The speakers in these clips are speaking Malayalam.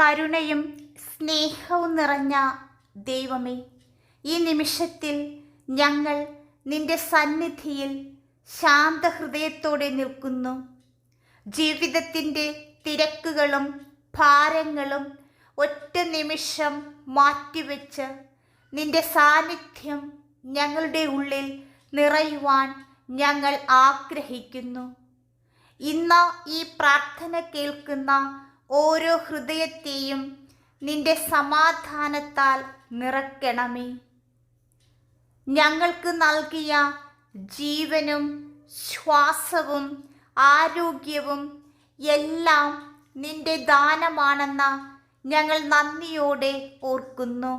കരുണയും സ്നേഹവും നിറഞ്ഞ ദൈവമേ ഈ നിമിഷത്തിൽ ഞങ്ങൾ നിന്റെ സന്നിധിയിൽ ശാന്തഹൃദയത്തോടെ നിൽക്കുന്നു. ജീവിതത്തിന്റെ തിരക്കുകളും ഭാരങ്ങളും ഒറ്റ നിമിഷം മാറ്റിവെച്ച് നിന്റെ സാന്നിധ്യം ഞങ്ങളുടെ ഉള്ളിൽ നിറയുവാൻ ഞങ്ങൾ ആഗ്രഹിക്കുന്നു. ഇന്ന് ഈ പ്രാർത്ഥന കേൾക്കുന്ന ഓരോ ഹൃദയത്തെയും നിന്റെ സമാധാനത്താൽ നിറക്കണമേ ഞങ്ങൾക്ക് നൽകിയ ജീവനും ശ്വാസവും ആരോഗ്യവും എല്ലാം നിന്റെ ദാനമാണെന്ന ഞങ്ങൾ നന്ദിയോടെ ഓർക്കുന്നു.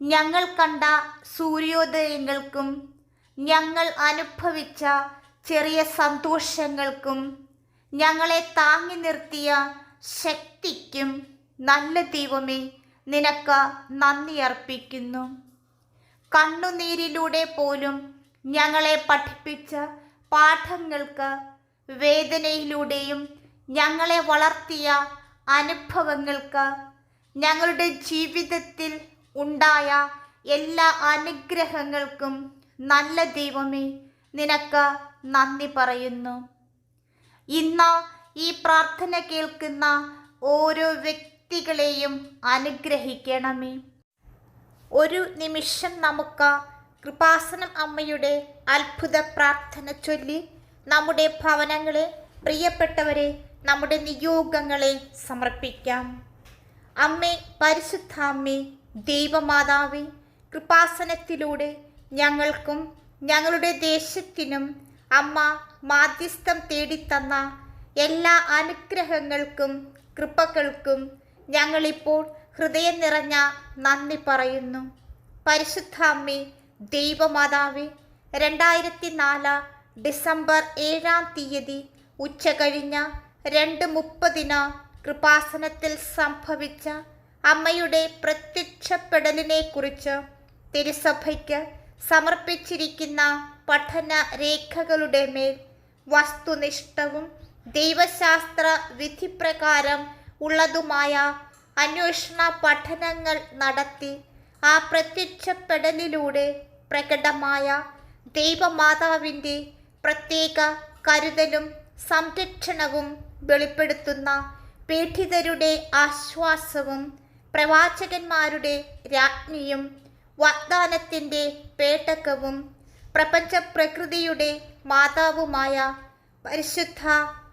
ഞങ്ങൾ കണ്ട സൂര്യോദയങ്ങൾക്കും ഞങ്ങൾ അനുഭവിച്ച ചെറിയ സന്തോഷങ്ങൾക്കും ഞങ്ങളെ താങ്ങി നിർത്തിയ ശക്തിക്കും നല്ല ദൈവമേ നിനക്ക് നന്ദി അർപ്പിക്കുന്നു. കണ്ണുനീരിലൂടെ പോലും ഞങ്ങളെ പഠിപ്പിച്ച പാഠങ്ങൾക്ക് വേദനയിലൂടെയും ഞങ്ങളെ വളർത്തിയ അനുഭവങ്ങൾക്ക് ഞങ്ങളുടെ ജീവിതത്തിൽ ഉണ്ടായ എല്ലാ അനുഗ്രഹങ്ങൾക്കും നല്ല ദൈവമേ നിനക്ക് നന്ദി പറയുന്നു. ഇന്ന് ഈ പ്രാർത്ഥന കേൾക്കുന്ന ഓരോ വ്യക്തികളെയും അനുഗ്രഹിക്കണമേ. ഒരു നിമിഷം നമുക്ക് കൃപാസനം അമ്മയുടെ അത്ഭുത പ്രാർത്ഥന ചൊല്ലി നമ്മുടെ ഭവനങ്ങളെ പ്രിയപ്പെട്ടവരെ നമ്മുടെ നിയോഗങ്ങളെ സമർപ്പിക്കാം. അമ്മേ പരിശുദ്ധ അമ്മേ ദൈവമാതാവേ കൃപാസനത്തിലൂടെ ഞങ്ങൾക്കും ഞങ്ങളുടെ ദേശത്തിനും അമ്മ മാധ്യസ്ഥം തേടിത്തന്ന എല്ലാ അനുഗ്രഹങ്ങൾക്കും കൃപകൾക്കും ഞങ്ങളിപ്പോൾ ഹൃദയം നിറഞ്ഞ നന്ദി പറയുന്നു. പരിശുദ്ധ അമ്മേ ദൈവമാതാവേ രണ്ടായിരത്തി നാല് ഡിസംബർ ഏഴാം തീയതി ഉച്ച കഴിഞ്ഞ രണ്ട് മുപ്പതിന് കൃപാസനത്തിൽ സംഭവിച്ച അമ്മയുടെ പ്രത്യക്ഷപ്പെടലിനെ കുറിച്ച് തിരുസഭയ്ക്ക് സമർപ്പിച്ചിരിക്കുന്ന പഠന രേഖകളുടെ മേൽ വസ്തുനിഷ്ഠവും ദൈവശാസ്ത്ര വിധിപ്രകാരം ഉള്ളതുമായ അന്വേഷണ പഠനങ്ങൾ നടത്തി ആ പ്രത്യക്ഷപ്പെടലിലൂടെ പ്രകടമായ ദൈവമാതാവിന്റെ പ്രത്യേക കരുതലും സംരക്ഷണവും വെളിപ്പെടുത്തുന്ന പീഡിതരുടെ ആശ്വാസവും പ്രവാചകന്മാരുടെ രാജ്ഞിയും വാഗ്ദാനത്തിന്റെ പേട്ടകവും പ്രപഞ്ച പ്രകൃതിയുടെ മാതാവുമായ പരിശുദ്ധ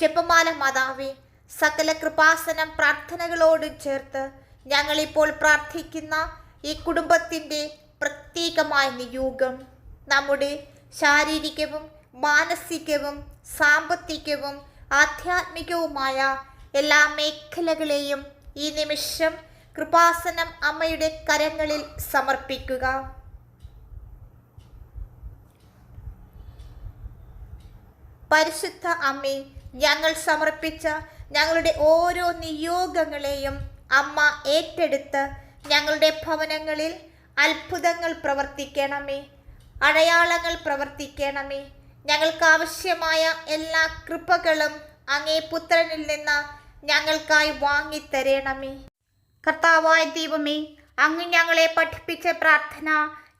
ജപമാല മാതാവേ സകല കൃപാസനം പ്രാർത്ഥനകളോട് ചേർത്ത് ഞങ്ങളിപ്പോൾ പ്രാർത്ഥിക്കുന്ന ഈ കുടുംബത്തിന്റെ പ്രത്യേകമായ നിയോഗം നമ്മുടെ ശാരീരികവും മാനസികവും സാമ്പത്തികവും ആധ്യാത്മികവുമായ എല്ലാ മേഖലകളെയും ഈ നിമിഷം കൃപാസനം അമ്മയുടെ കരങ്ങളിൽ സമർപ്പിക്കുക. പരിശുദ്ധ അമ്മേ ഞങ്ങൾ സമർപ്പിച്ച ഞങ്ങളുടെ ഓരോ നിയോഗങ്ങളെയും അമ്മ ഏറ്റെടുത്ത് ഞങ്ങളുടെ ഭവനങ്ങളിൽ അത്ഭുതങ്ങൾ പ്രവർത്തിക്കണമേ. അടയാളങ്ങൾ പ്രവർത്തിക്കണമേ. ഞങ്ങൾക്ക് ആവശ്യമായ എല്ലാ കൃപകളും അങ്ങേ പുത്രനിൽ നിന്ന് ഞങ്ങൾക്കായി വാങ്ങിത്തരണമേ. കർത്താവായ ദൈവമേ അങ്ങ് ഞങ്ങളെ പഠിപ്പിച്ച പ്രാർത്ഥന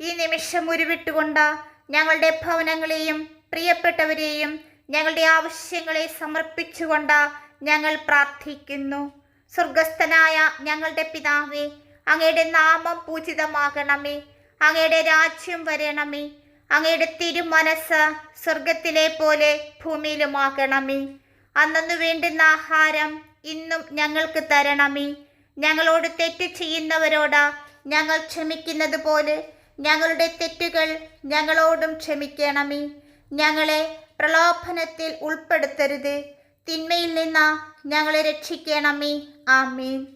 ഈ നിമിഷം ഉരുവിട്ടുകൊണ്ട് ഞങ്ങളുടെ ഭവനങ്ങളെയും പ്രിയപ്പെട്ടവരെയും ഞങ്ങളുടെ ആവശ്യങ്ങളെ സമർപ്പിച്ചുകൊണ്ട് ഞങ്ങൾ പ്രാർത്ഥിക്കുന്നു. സ്വർഗസ്ഥനായ ഞങ്ങളുടെ പിതാവേ അങ്ങയുടെ നാമം പൂജിതമാകണമേ. അങ്ങയുടെ രാജ്യം വരണമേ. അങ്ങയുടെ തിരുമനസ് സ്വർഗത്തിലെ പോലെ ഭൂമിയിലുമാകണമേ. അന്നു വേണ്ടുന്ന ആഹാരം ഇന്നും ഞങ്ങൾക്ക് തരണമേ. ഞങ്ങളോട് തെറ്റ് ചെയ്യുന്നവരോട് ഞങ്ങൾ ക്ഷമിക്കുന്നത് പോലെ ഞങ്ങളുടെ തെറ്റുകൾ ഞങ്ങളോടും ക്ഷമിക്കണമേ. ഞങ്ങളെ പ്രലോഭനത്തിൽ ഉൾപ്പെടുത്തരുത്. തിന്മയിൽ നിന്ന് ഞങ്ങളെ രക്ഷിക്കണമേ. ആമീൻ.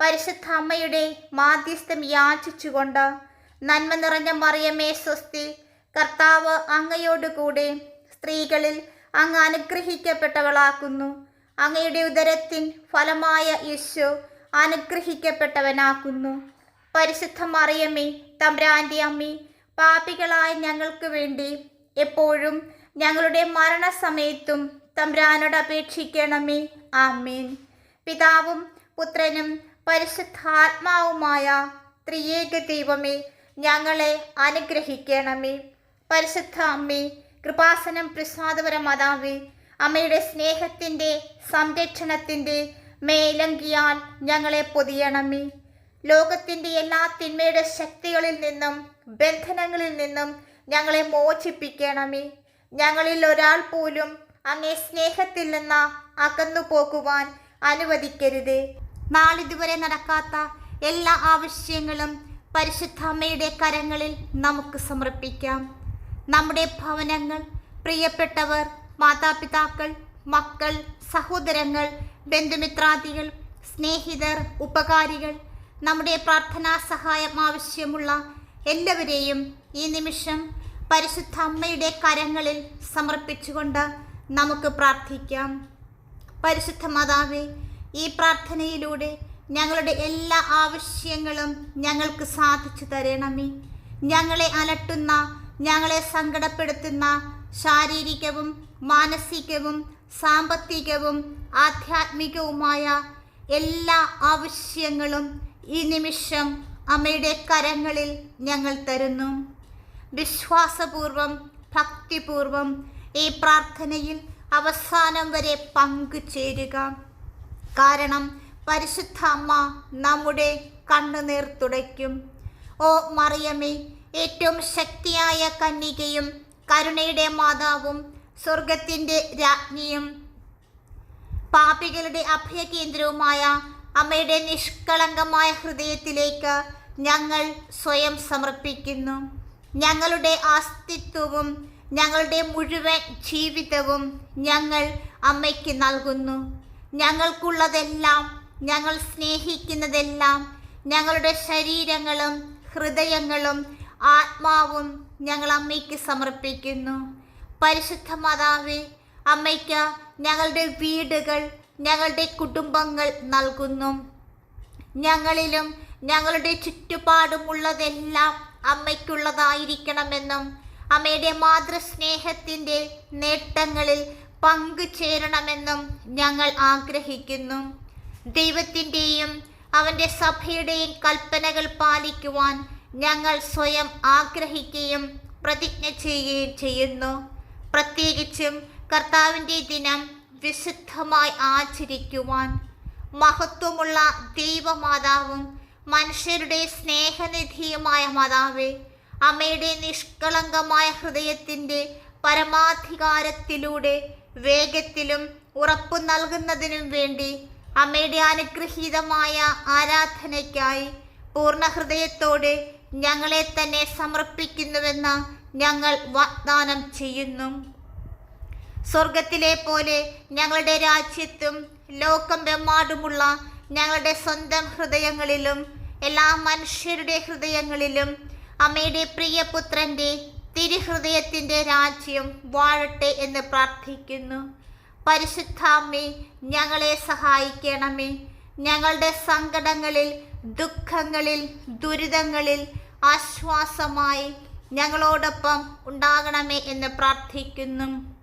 പരിശുദ്ധ അമ്മയുടെ മാധ്യസ്ഥം യാചിച്ചുകൊണ്ട് നന്മ നിറഞ്ഞ മറിയമേ സ്വസ്തി. കർത്താവ് അങ്ങയോടുകൂടെ സ്ത്രീകളിൽ അങ്ങ് അനുഗ്രഹിക്കപ്പെട്ടവളാക്കുന്നു. അങ്ങയുടെ ഉദരത്തിൻ ഫലമായ യേശു അനുഗ്രഹിക്കപ്പെട്ടവനാക്കുന്നു. പരിശുദ്ധ മറിയമ്മേ തമ്പ്രാന്റെ അമ്മി പാപികളായ ഞങ്ങൾക്ക് വേണ്ടി എപ്പോഴും ഞങ്ങളുടെ മരണസമയത്തും തമ്പ്രാനോട് അപേക്ഷിക്കണമേ. ആമേൻ. പിതാവും പുത്രനും പരിശുദ്ധാത്മാവുമായ ത്രിയേക ദൈവമേ ഞങ്ങളെ അനുഗ്രഹിക്കണമേ. പരിശുദ്ധ അമ്മേ കൃപാസനം പ്രസാദപര മാതാവേ അമ്മയുടെ സ്നേഹത്തിന്റെ സംരക്ഷണത്തിന്റെ മേലങ്കിയാൽ ഞങ്ങളെ പൊതിയണമേ. ലോകത്തിന്റെ എല്ലാ തിന്മയുടെ ശക്തികളിൽ നിന്നും ബന്ധനങ്ങളിൽ നിന്നും ഞങ്ങളെ മോചിപ്പിക്കണമേ. ഞങ്ങളിൽ ഒരാൾ പോലും അങ്ങേ സ്നേഹത്തിൽ നിന്ന് അകന്നു പോകുവാൻ അനുവദിക്കരുത്. നാളിതുവരെ നടക്കാത്ത എല്ലാ ആവശ്യങ്ങളും പരിശുദ്ധ അമ്മയുടെ കരങ്ങളിൽ നമുക്ക് സമർപ്പിക്കാം. നമ്മുടെ ഭവനങ്ങൾ പ്രിയപ്പെട്ടവർ മാതാപിതാക്കൾ മക്കൾ സഹോദരങ്ങൾ ബന്ധുമിത്രാദികൾ സ്നേഹിതർ ഉപകാരികൾ നമ്മുടെ പ്രാർത്ഥനാ സഹായം ആവശ്യമുള്ള എല്ലാവരെയും ഈ നിമിഷം പരിശുദ്ധ അമ്മയുടെ കരങ്ങളിൽ സമർപ്പിച്ചുകൊണ്ട് നമുക്ക് പ്രാർത്ഥിക്കാം. പരിശുദ്ധ മാതാവേ ഈ പ്രാർത്ഥനയിലൂടെ ഞങ്ങളുടെ എല്ലാ ആവശ്യങ്ങളും ഞങ്ങൾക്ക് സാധിച്ചു തരണമേ. ഞങ്ങളെ അലട്ടുന്ന ഞങ്ങളെ സങ്കടപ്പെടുത്തുന്ന ശാരീരികവും മാനസികവും സാമ്പത്തികവും ആധ്യാത്മികവുമായ എല്ലാ ആവശ്യങ്ങളും ഈ നിമിഷം അമ്മയുടെ കരങ്ങളിൽ ഞങ്ങൾ തരുന്നു. വിശ്വാസപൂർവം ഭക്തിപൂർവം ഈ പ്രാർത്ഥനയിൽ അവസാനം വരെ പങ്കുചേരുക. കാരണം പരിശുദ്ധ അമ്മ നമ്മുടെ കണ്ണുനീർ തുടയ്ക്കും. ഓ മറിയമ്മേ ഏറ്റവും ശക്തിയായ കന്യകയും കരുണയുടെ മാതാവും സ്വർഗത്തിന്റെ രാജ്ഞിയും പാപികളുടെ അഭയകേന്ദ്രവുമായ അമ്മയുടെ നിഷ്കളങ്കമായ ഹൃദയത്തിലേക്ക് ഞങ്ങൾ സ്വയം സമർപ്പിക്കുന്നു. ഞങ്ങളുടെ അസ്തിത്വവും ഞങ്ങളുടെ മുഴുവൻ ജീവിതവും ഞങ്ങൾ അമ്മയ്ക്ക് നൽകുന്നു. ഞങ്ങൾക്കുള്ളതെല്ലാം ഞങ്ങൾ സ്നേഹിക്കുന്നതെല്ലാം ഞങ്ങളുടെ ശരീരങ്ങളും ഹൃദയങ്ങളും ആത്മാവും ഞങ്ങൾ അമ്മയ്ക്ക് സമർപ്പിക്കുന്നു. പരിശുദ്ധ മാതാവേ അമ്മയ്ക്ക് ഞങ്ങളുടെ വീടുകൾ ഞങ്ങളുടെ കുടുംബങ്ങൾ നൽകുന്നു. ഞങ്ങളിലും ഞങ്ങളുടെ ചുറ്റുപാടുമുള്ളതെല്ലാം അമ്മയ്ക്കുള്ളതായിരിക്കണമെന്നും അമ്മയുടെ മാതൃസ്നേഹത്തിന്റെ നേട്ടങ്ങളിൽ പങ്കുചേരണമെന്നും ഞങ്ങൾ ആഗ്രഹിക്കുന്നു. ദൈവത്തിന്റെയും അവന്റെ സഭയുടെയും കൽപ്പനകൾ പാലിക്കുവാൻ ഞങ്ങൾ സ്വയം ആഗ്രഹിക്കുകയും പ്രതിജ്ഞ ചെയ്യുകയും ചെയ്യുന്നു. പ്രത്യേകിച്ചും കർത്താവിന്റെ ദിനം വിശുദ്ധമായി ആചരിക്കുവാൻ മഹത്വമുള്ള ദൈവമാതാവും മനുഷ്യരുടെ സ്നേഹനിധിയുമായ മാതാവേ അമ്മയുടെ നിഷ്കളങ്കമായ ഹൃദയത്തിന്റെ പരമാധികാരത്തിലൂടെ വേഗത്തിലും ഉറപ്പു നൽകുന്നതിനും വേണ്ടി അമ്മയുടെ അനുഗ്രഹീതമായ ആരാധനയ്ക്കായി പൂർണ ഹൃദയത്തോടെ ഞങ്ങളെ തന്നെ സമർപ്പിക്കുന്നുവെന്ന് ഞങ്ങൾ വാഗ്ദാനം ചെയ്യുന്നു. സ്വർഗത്തിലെ പോലെ ഞങ്ങളുടെ രാജ്യത്തും ലോകം വെമ്മാടുമുള്ള ഞങ്ങളുടെ സ്വന്തം ഹൃദയങ്ങളിലും എല്ലാ മനുഷ്യരുടെ ഹൃദയങ്ങളിലും അമ്മയുടെ പ്രിയപുത്രന്റെ തിരുഹൃദയത്തിന്റെ രാജ്യം വാഴട്ടെ എന്ന് പ്രാർത്ഥിക്കുന്നു. പരിശുദ്ധാമ്മേ ഞങ്ങളെ സഹായിക്കണമേ. ഞങ്ങളുടെ സങ്കടങ്ങളിൽ ദുഃഖങ്ങളിൽ ദുരിതങ്ങളിൽ ആശ്വാസമായി ഞങ്ങളോടൊപ്പം ഉണ്ടാകണമേ എന്ന് പ്രാർത്ഥിക്കുന്നു.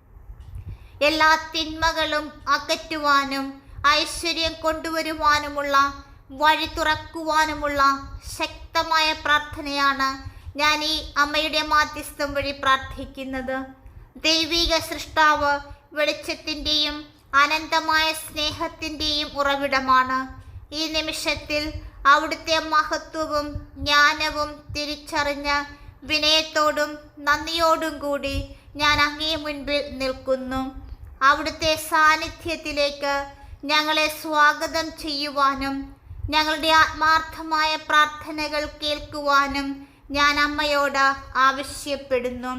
എല്ലാ തിന്മകളും അകറ്റുവാനും ഐശ്വര്യം കൊണ്ടുവരുവാനുമുള്ള വഴി തുറക്കുവാനുമുള്ള ശക്തമായ പ്രാർത്ഥനയാണ് ഞാൻ ഈ അമ്മയുടെ മാധ്യസ്ഥം വഴി പ്രാർത്ഥിക്കുന്നത്. ദൈവിക സൃഷ്ടാവ് വെളിച്ചത്തിന്റെയും അനന്തമായ സ്നേഹത്തിന്റെയും ഉറവിടമാണ്. ഈ നിമിഷത്തിൽ അവിടുത്തെ മഹത്വവും ജ്ഞാനവും തിരിച്ചറിഞ്ഞ വിനയത്തോടും നന്ദിയോടും കൂടി ഞാൻ അങ്ങേ മുൻപിൽ നിൽക്കുന്നു. അവിടുത്തെ സാന്നിധ്യത്തിലേക്ക് ഞങ്ങളെ സ്വാഗതം ചെയ്യുവാനും ഞങ്ങളുടെ ആത്മാർത്ഥമായ പ്രാർത്ഥനകൾ കേൾക്കുവാനും ഞാൻ അമ്മയോട് ആവശ്യപ്പെടുന്നു.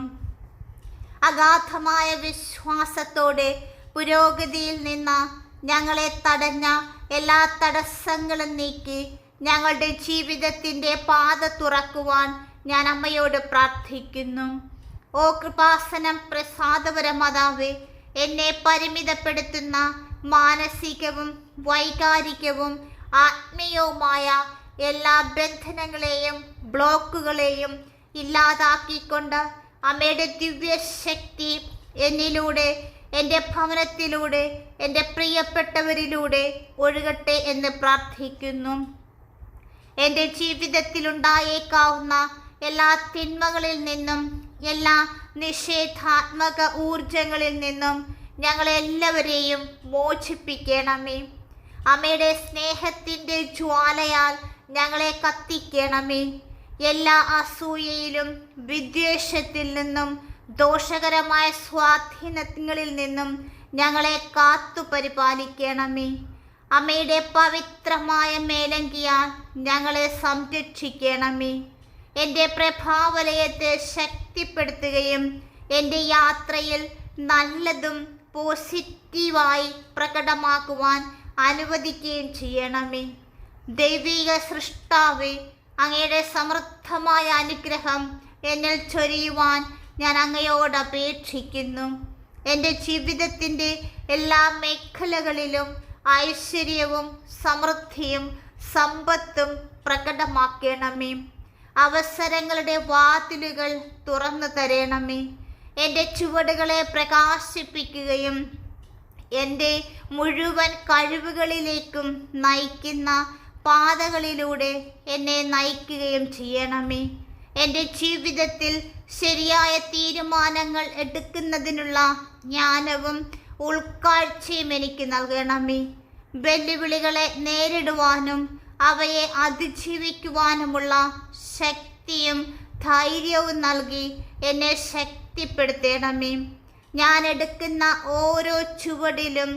അഗാധമായ വിശ്വാസത്തോടെ പുരോഗതിയിൽ നിന്ന് ഞങ്ങളെ തടഞ്ഞ എല്ലാ തടസ്സങ്ങളും നീക്കി ഞങ്ങളുടെ ജീവിതത്തിന്റെ പാത തുറക്കുവാൻ ഞാൻ അമ്മയോട് പ്രാർത്ഥിക്കുന്നു. ഓ കൃപാസനം പ്രസാദപരമാതാവേ എന്നെ പരിമിതപ്പെടുത്തുന്ന മാനസികവും വൈകാരികവും ആത്മീയവുമായ എല്ലാ ബന്ധനങ്ങളെയും ബ്ലോക്കുകളെയും ഇല്ലാതാക്കിക്കൊണ്ട് അമ്മയുടെ ദിവ്യശക്തി എന്നിലൂടെ എന്റെ ഭവനത്തിലൂടെ എന്റെ പ്രിയപ്പെട്ടവരിലൂടെ ഒഴുകട്ടെ എന്ന് പ്രാർത്ഥിക്കുന്നു. എന്റെ ജീവിതത്തിലുണ്ടായേക്കാവുന്ന എല്ലാ തിന്മകളിൽ നിന്നും എല്ലാ നിഷേധാത്മക ഊർജങ്ങളിൽ നിന്നും ഞങ്ങളെല്ലാവരെയും മോചിപ്പിക്കണമേ. അമ്മയുടെ സ്നേഹത്തിന്റെ ജ്വാലയാൽ ഞങ്ങളെ കത്തിക്കണമേ. എല്ലാ അസൂയയിലും വിദ്വേഷത്തിൽ നിന്നും ദോഷകരമായ സ്വാധീനങ്ങളിൽ നിന്നും ഞങ്ങളെ കാത്തു പരിപാലിക്കണമേ. അമ്മയുടെ പവിത്രമായ മേലങ്കിയാൽ ഞങ്ങളെ സംരക്ഷിക്കണമേ. എന്റെ പ്രഭാവലയത്തെ ശക്തിപ്പെടുത്തുകയും എന്റെ യാത്രയിൽ നല്ലതും പോസിറ്റീവായി പ്രകടമാക്കുവാൻ അനുവദിക്കുകയും ചെയ്യണമേ. ദൈവിക സൃഷ്ടാവേ അങ്ങയുടെ സമൃദ്ധമായ അനുഗ്രഹം എന്നിൽ ചൊരിയുവാൻ ഞാൻ അങ്ങയോട് അപേക്ഷിക്കുന്നു. എന്റെ ജീവിതത്തിന്റെ എല്ലാ മേഖലകളിലും ഐശ്വര്യവും സമൃദ്ധിയും സമ്പത്തും പ്രകടമാക്കണമേ. അവസരങ്ങളുടെ വാതിലുകൾ തുറന്നു തരണമേ. എന്റെ ചുവടുകളെ പ്രകാശിപ്പിക്കുകയും എന്റെ മുഴുവൻ കഴിവുകളിലേക്കും നയിക്കുന്ന പാതകളിലൂടെ എന്നെ നയിക്കുകയും ചെയ്യണമേ. എന്റെ ജീവിതത്തിൽ ശരിയായ തീരുമാനങ്ങൾ എടുക്കുന്നതിനുള്ള ജ്ഞാനവും ഉൾക്കാഴ്ചയും എനിക്ക് നൽകണമേ. വെല്ലുവിളികളെ നേരിടുവാനും അവയെ അതിജീവിക്കുവാനുമുള്ള ശക്തിയും ധൈര്യവും നൽകി എന്നെ ശക്തിപ്പെടുത്തണമേ. ഞാൻ എടുക്കുന്ന ഓരോ ചുവടിലും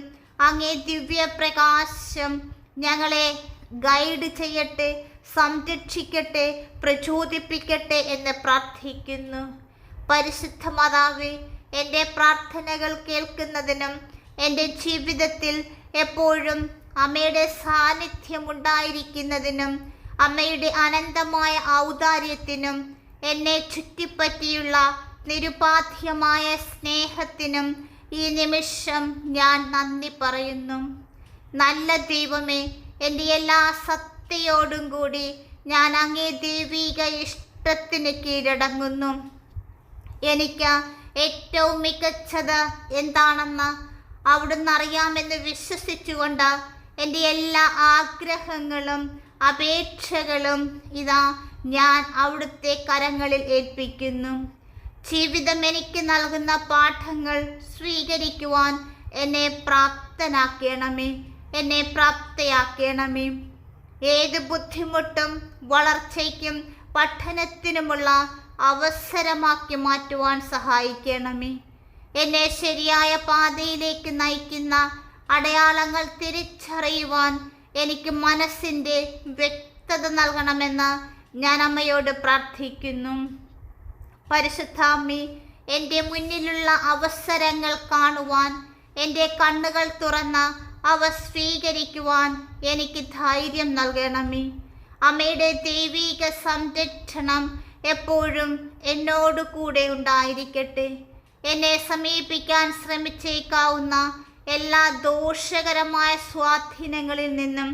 അങ്ങേ ദിവ്യപ്രകാശം ഞങ്ങളെ ഗൈഡ് ചെയ്യട്ടെ സംരക്ഷിക്കട്ടെ പ്രചോദിപ്പിക്കട്ടെ എന്ന് പ്രാർത്ഥിക്കുന്നു. പരിശുദ്ധ മാതാവേ എന്റെ പ്രാർത്ഥനകൾ കേൾക്കുന്നതിനും എന്റെ ജീവിതത്തിൽ എപ്പോഴും അമ്മയുടെ സാന്നിധ്യം ഉണ്ടായിരിക്കുന്നതിനും അമ്മയുടെ അനന്തമായ ഔദാര്യത്തിനും എന്നെ ചുറ്റിപ്പറ്റിയുള്ള നിരുപാധ്യമായ സ്നേഹത്തിനും ഈ നിമിഷം ഞാൻ നന്ദി പറയുന്നു. നല്ല ദൈവമേ എന്റെ എല്ലാ സത്യയോടും കൂടി ഞാൻ അങ്ങേ ദൈവിക ഇഷ്ടത്തിന് കീഴടങ്ങുന്നു. എനിക്ക് ഏറ്റവും മികച്ചത് എന്താണെന്ന് അവിടുന്ന് അറിയാമെന്ന് വിശ്വസിച്ചുകൊണ്ട് എന്റെ എല്ലാ ആഗ്രഹങ്ങളും അപേക്ഷകളും ഇതാ ഞാൻ അവിടുത്തെ കരങ്ങളിൽ ഏൽപ്പിക്കുന്നു. ജീവിതം എനിക്ക് നൽകുന്ന പാഠങ്ങൾ സ്വീകരിക്കുവാൻ എന്നെ പ്രാപ്തനാക്കണമേ. എന്നെ പ്രാപ്തയാക്കണമേ. ഏത് ബുദ്ധിമുട്ടും വളർച്ചയ്ക്കും പഠനത്തിനുമുള്ള അവസരമാക്കി മാറ്റുവാൻ സഹായിക്കണമേ. എന്നെ ശരിയായ പാതയിലേക്ക് നയിക്കുന്ന അടയാളങ്ങൾ തിരിച്ചറിയുവാൻ എനിക്ക് മനസ്സിന്റെ വ്യക്തത നൽകണമെന്ന് ഞാൻ അമ്മയോട് പ്രാർത്ഥിക്കുന്നു. പരിശുദ്ധാമ്മി എന്റെ മുന്നിലുള്ള അവസരങ്ങൾ കാണുവാൻ എന്റെ കണ്ണുകൾ തുറന്ന അവ സ്വീകരിക്കുവാൻ എനിക്ക് ധൈര്യം നൽകണമേ. അമ്മയുടെ ദൈവിക സംരക്ഷണം എപ്പോഴും എന്നോട് കൂടെ ഉണ്ടായിരിക്കട്ടെ. എന്നെ സമീപിക്കാൻ ശ്രമിച്ചേക്കാവുന്ന എല്ലാ ദോഷകരമായ സ്വാധീനങ്ങളിൽ നിന്നും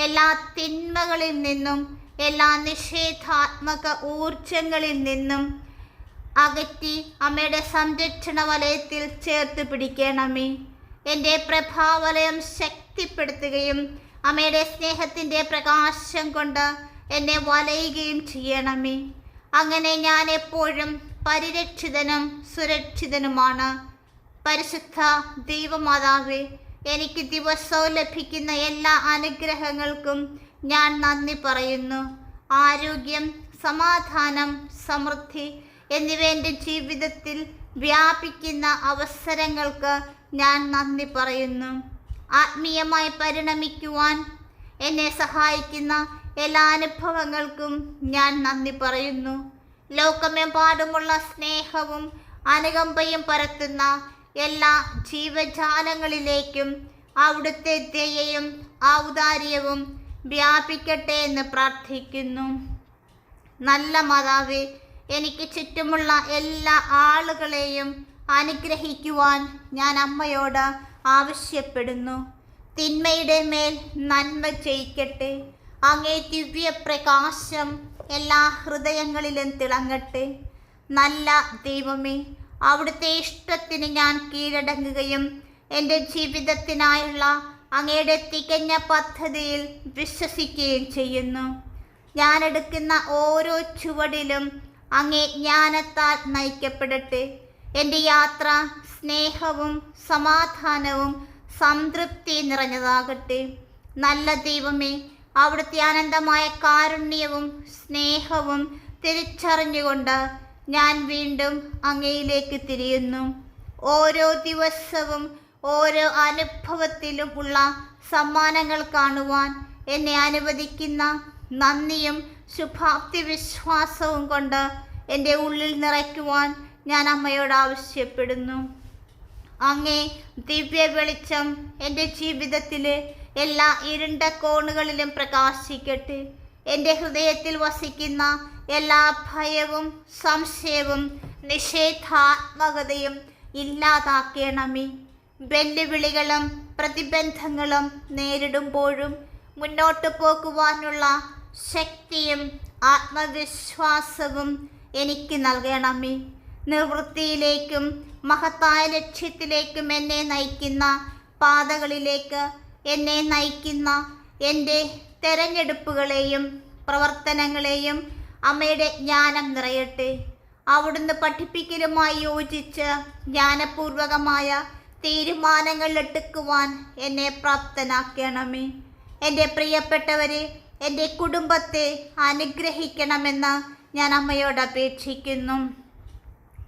എല്ലാ തിന്മകളിൽ നിന്നും എല്ലാ നിഷേധാത്മക ഊർജങ്ങളിൽ നിന്നും അകറ്റി അമ്മയുടെ സംരക്ഷണ വലയത്തിൽ ചേർത്ത് പിടിക്കണമേ. എന്റെ പ്രഭാവലയം ശക്തിപ്പെടുത്തുകയും അമ്മയുടെ സ്നേഹത്തിന്റെ പ്രകാശം കൊണ്ട് എന്നെ വലയുകയും ചെയ്യണമേ. അങ്ങനെ ഞാൻ എപ്പോഴും പരിരക്ഷിതനും സുരക്ഷിതനുമാണ്. പരിശുദ്ധ ദൈവമാതാവേ എനിക്ക് ദിവസവും ലഭിക്കുന്ന എല്ലാ അനുഗ്രഹങ്ങൾക്കും ഞാൻ നന്ദി പറയുന്നു. ആരോഗ്യം സമാധാനം സമൃദ്ധി എന്നിവ എന്റെ ജീവിതത്തിൽ വ്യാപിക്കുന്ന അവസരങ്ങൾക്ക് ഞാൻ നന്ദി പറയുന്നു. ആത്മീയമായി പരിണമിക്കുവാൻ എന്നെ സഹായിക്കുന്ന എല്ലാ അനുഭവങ്ങൾക്കും ഞാൻ നന്ദി പറയുന്നു. ലോകമെമ്പാടുമുള്ള സ്നേഹവും അനുകമ്പയും പരത്തുന്ന എല്ലാ ജീവജാലങ്ങളിലേക്കും അവിടുത്തെ ദയയും ഔദാര്യവും വ്യാപിക്കട്ടെ എന്ന് പ്രാർത്ഥിക്കുന്നു. നല്ല മാതാവേ എനിക്ക് ചുറ്റുമുള്ള എല്ലാ ആളുകളെയും അനുഗ്രഹിക്കുവാൻ ഞാൻ അമ്മയോട് ആവശ്യപ്പെടുന്നു. തിന്മയുടെ മേൽ നന്മ ചെയ്യിക്കട്ടെ. അങ്ങേ ദിവ്യ പ്രകാശം എല്ലാ ഹൃദയങ്ങളിലും തിളങ്ങട്ടെ. നല്ല ദൈവമേ അവിടുത്തെ ഇഷ്ടത്തിന് ഞാൻ കീഴടങ്ങുകയും എന്റെ ജീവിതത്തിനായുള്ള അങ്ങയുടെ തികഞ്ഞ പദ്ധതിയിൽ വിശ്വസിക്കുകയും ചെയ്യുന്നു. ഞാൻ എടുക്കുന്ന ഓരോ ചുവടിലും അങ്ങേ ജ്ഞാനത്താൽ നയിക്കപ്പെടട്ടെ. എന്റെ യാത്ര സ്നേഹവും സമാധാനവും സംതൃപ്തി നിറഞ്ഞതാകട്ടെ. നല്ല ദൈവമേ അവിടുത്തെ അനന്തമായ കാരുണ്യവും സ്നേഹവും തിരിച്ചറിഞ്ഞുകൊണ്ട് ഞാൻ വീണ്ടും അങ്ങയിലേക്ക് തിരിയുന്നു. ഓരോ ദിവസവും ഓരോ അനുഭവത്തിലും ഉള്ള സമ്മാനങ്ങൾ കാണുവാൻ എന്നെ അനുവദിക്കുന്ന നന്ദിയും ശുഭാപ്തി വിശ്വാസവും കൊണ്ട് എന്റെ ഉള്ളിൽ നിറയ്ക്കുവാൻ ഞാൻ അമ്മയോട് ആവശ്യപ്പെടുന്നു. അങ്ങേ ദിവ്യ വെളിച്ചം എന്റെ ജീവിതത്തിലെ എല്ലാ ഇരുണ്ട കോണുകളിലും പ്രകാശിക്കട്ടെ. എന്റെ ഹൃദയത്തിൽ വസിക്കുന്ന എല്ലാ ഭയവും സംശയവും നിഷേധാത്മകതയും ഇല്ലാതാക്കണമേ. വെല്ലുവിളികളും പ്രതിബന്ധങ്ങളും നേരിടുമ്പോഴും മുന്നോട്ട് പോകുവാനുള്ള ശക്തിയും ആത്മവിശ്വാസവും എനിക്ക് നൽകണമേ. നിവൃത്തിയിലേക്കും മഹത്തായ ലക്ഷ്യത്തിലേക്കും എന്നെ നയിക്കുന്ന പാതകളിലേക്ക് എന്നെ നയിക്കുന്ന എന്റെ തെരഞ്ഞെടുപ്പുകളെയും പ്രവർത്തനങ്ങളെയും അമ്മയുടെ ജ്ഞാനം നിറയട്ടെ. അവിടുന്ന് പഠിപ്പിക്കലുമായി യോജിച്ച് ജ്ഞാനപൂർവകമായ തീരുമാനങ്ങൾ എടുക്കുവാൻ എന്നെ പ്രാപ്തനാക്കണമേ. എന്റെ പ്രിയപ്പെട്ടവരെ എന്റെ കുടുംബത്തെ അനുഗ്രഹിക്കണമെന്ന് ഞാൻ അമ്മയോട് അപേക്ഷിക്കുന്നു.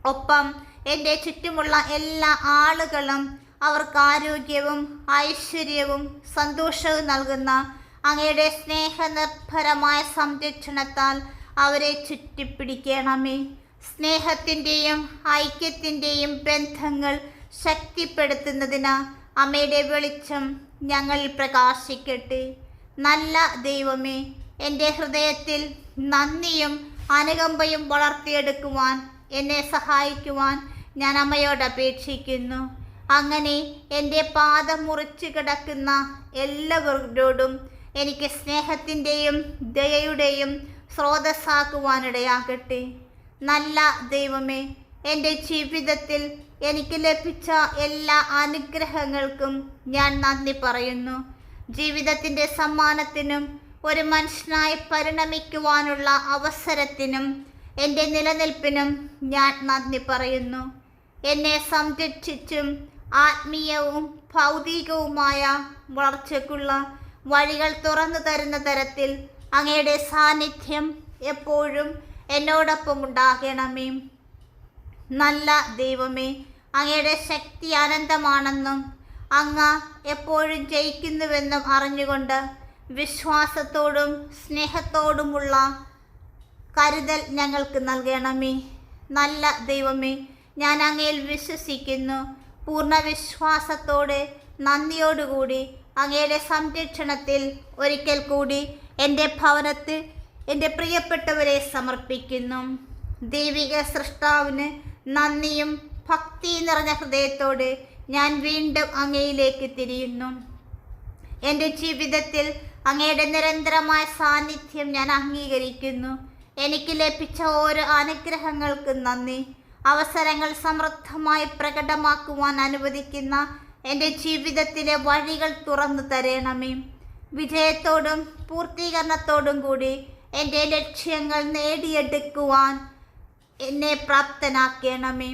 ഒപ്പം എന്റെ ചുറ്റുമുള്ള എല്ലാ ആളുകളും അവർക്ക് ആരോഗ്യവും ഐശ്വര്യവും സന്തോഷവും നൽകുന്ന അങ്ങയുടെ സ്നേഹനിർഭരമായ സംരക്ഷണത്താൽ അവരെ ചുറ്റിപ്പിടിക്കണമേ. സ്നേഹത്തിന്റെയും ഐക്യത്തിന്റെയും ബന്ധങ്ങൾ ശക്തിപ്പെടുത്തുന്നതിന് അമ്മയുടെ വെളിച്ചം ഞങ്ങളിൽ പ്രകാശിക്കട്ടെ. നല്ല ദൈവമേ എന്റെ ഹൃദയത്തിൽ നന്ദിയും അനുകമ്പയും വളർത്തിയെടുക്കുവാൻ എന്നെ സഹായിക്കുവാൻ ഞാൻ അമ്മയോട് അപേക്ഷിക്കുന്നു. അങ്ങനെ എന്റെ പാദം മുറിച്ചു കിടക്കുന്ന എല്ലാവരോടും എനിക്ക് സ്നേഹത്തിന്റെയും ദയയുടെയും സ്രോതസ്സാക്കുവാനിടയാകട്ടെ. നല്ല ദൈവമേ എന്റെ ജീവിതത്തിൽ എനിക്ക് ലഭിച്ച എല്ലാ അനുഗ്രഹങ്ങൾക്കും ഞാൻ നന്ദി പറയുന്നു. ജീവിതത്തിന്റെ സമ്മാനത്തിനും ഒരു മനുഷ്യനായി പരിണമിക്കുവാനുള്ള അവസരത്തിനും എന്റെ നിലനിൽപ്പിനും ഞാൻ നന്ദി പറയുന്നു. എന്നെ സംരക്ഷിച്ചും ആത്മീയവും ഭൗതികവുമായ വളർച്ചയ്ക്കുള്ള വഴികൾ തുറന്നു തരുന്ന തരത്തിൽ അങ്ങയുടെ സാന്നിധ്യം എപ്പോഴും എന്നോടൊപ്പം ഉണ്ടാകണമേ. നല്ല ദൈവമേ അങ്ങയുടെ ശക്തി അനന്തമാണെന്നും അങ്ങ് എപ്പോഴും ജയിക്കുന്നുവെന്നും അറിഞ്ഞുകൊണ്ട് വിശ്വാസത്തോടും സ്നേഹത്തോടുമുള്ള കരുതൽ ഞങ്ങൾക്ക് നൽകണമേ. നല്ല ദൈവമേ ഞാൻ അങ്ങയിൽ വിശ്വസിക്കുന്നു. പൂർണ വിശ്വാസത്തോടെ നന്ദിയോടുകൂടി അങ്ങയുടെ സംരക്ഷണത്തിൽ ഒരിക്കൽ കൂടി എന്റെ ഭവനത്തിൽ എന്റെ പ്രിയപ്പെട്ടവരെ സമർപ്പിക്കുന്നു. ദൈവിക സൃഷ്ടാവിന് നന്ദിയും ഭക്തി നിറഞ്ഞ ഹൃദയത്തോടെ ഞാൻ വീണ്ടും അങ്ങയിലേക്ക് തിരിയുന്നു. എന്റെ ജീവിതത്തിൽ അങ്ങയുടെ നിരന്തരമായ സാന്നിധ്യം ഞാൻ അംഗീകരിക്കുന്നു. എനിക്ക് ലഭിച്ച ഓരോ അനുഗ്രഹങ്ങൾക്കും നന്ദി. അവസരങ്ങൾ സമൃദ്ധമായി പ്രകടമാക്കുവാൻ അനുവദിക്കുന്ന എന്റെ ജീവിതത്തിലെ വഴികൾ തുറന്നു തരണമേ. വിജയത്തോടും പൂർത്തീകരണത്തോടും കൂടി എന്റെ ലക്ഷ്യങ്ങൾ നേടിയെടുക്കുവാൻ എന്നെ പ്രാപ്തനാക്കണമേ.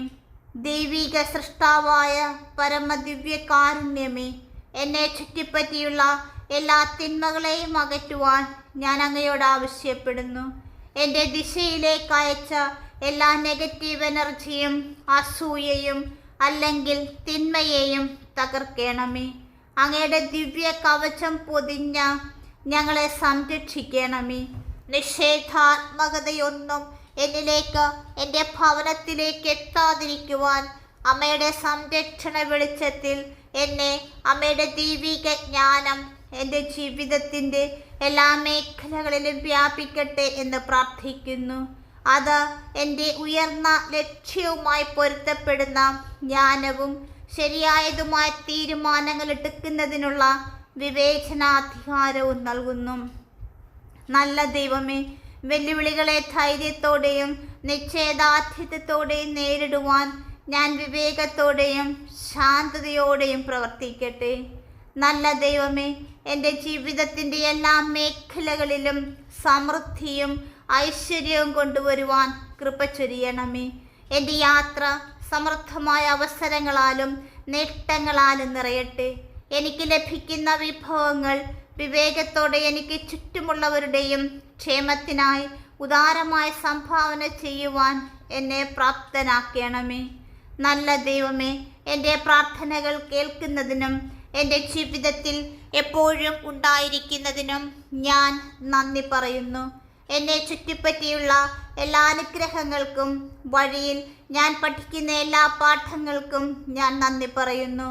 ദൈവിക സൃഷ്ടാവായ പരമദിവ്യ കാരുണ്യമേ എന്നെ ചുറ്റിപ്പറ്റിയുള്ള എല്ലാ തിന്മകളെയും അകറ്റുവാൻ ഞാൻ അങ്ങയോട് ആവശ്യപ്പെടുന്നു. എന്റെ ദിശയിലേക്ക് അയച്ച എല്ലാ നെഗറ്റീവ് എനർജിയും അസൂയയും അല്ലെങ്കിൽ തിന്മയെയും തകർക്കണമേ. അങ്ങയുടെ ദിവ്യ കവചം പൊതിഞ്ഞ ഞങ്ങളെ സംരക്ഷിക്കണമേ. നിഷേധാത്മകതയൊന്നും എന്നിലേക്ക് എന്റെ ഭവനത്തിലേക്ക് എത്താതിരിക്കുവാൻ അമ്മയുടെ സംരക്ഷണ വെളിച്ചത്തിൽ എന്നെ അമ്മയുടെ ദൈവിക ജ്ഞാനം എന്റെ ജീവിതത്തിന്റെ എല്ലാ മേഖലകളിലും വ്യാപിക്കട്ടെ എന്ന് പ്രാർത്ഥിക്കുന്നു. അത് എന്റെ ഉയർന്ന ലക്ഷ്യവുമായി പൊരുത്തപ്പെടുന്ന ജ്ഞാനവും ശരിയായതുമായ തീരുമാനങ്ങൾ എടുക്കുന്നതിനുള്ള വിവേചനാധികാരവും നൽകുന്നു. നല്ല ദൈവമേ വെല്ലുവിളികളെ ധൈര്യത്തോടെയും നിശ്ചയദാർഢ്യത്തോടെയും നേരിടുവാൻ ഞാൻ വിവേകത്തോടെയും ശാന്തതയോടെയും പ്രവർത്തിക്കട്ടെ. നല്ല ദൈവമേ എന്റെ ജീവിതത്തിന്റെ എല്ലാ മേഖലകളിലും സമൃദ്ധിയും ഐശ്വര്യവും കൊണ്ടുവരുവാൻ കൃപ ചൊരിയണമേ. എന്റെ യാത്ര സമൃദ്ധമായ അവസരങ്ങളാലും നേട്ടങ്ങളാലും നിറയട്ടെ. എനിക്ക് ലഭിക്കുന്ന വിഭവങ്ങൾ വിവേകത്തോടെ എനിക്ക് ചുറ്റുമുള്ളവരുടെയും ക്ഷേമത്തിനായി ഉദാരമായ സംഭാവന ചെയ്യുവാൻ എന്നെ പ്രാപ്തനാക്കണമേ. നല്ല ദൈവമേ എന്റെ പ്രാർത്ഥനകൾ കേൾക്കുന്നതിനും എന്റെ ജീവിതത്തിൽ എപ്പോഴും ഉണ്ടായിരിക്കുന്നതിനും ഞാൻ നന്ദി പറയുന്നു. എന്നെ ചുറ്റിപ്പറ്റിയുള്ള എല്ലാ അനുഗ്രഹങ്ങൾക്കും വഴിയിൽ ഞാൻ പഠിക്കുന്ന എല്ലാ പാഠങ്ങൾക്കും ഞാൻ നന്ദി പറയുന്നു.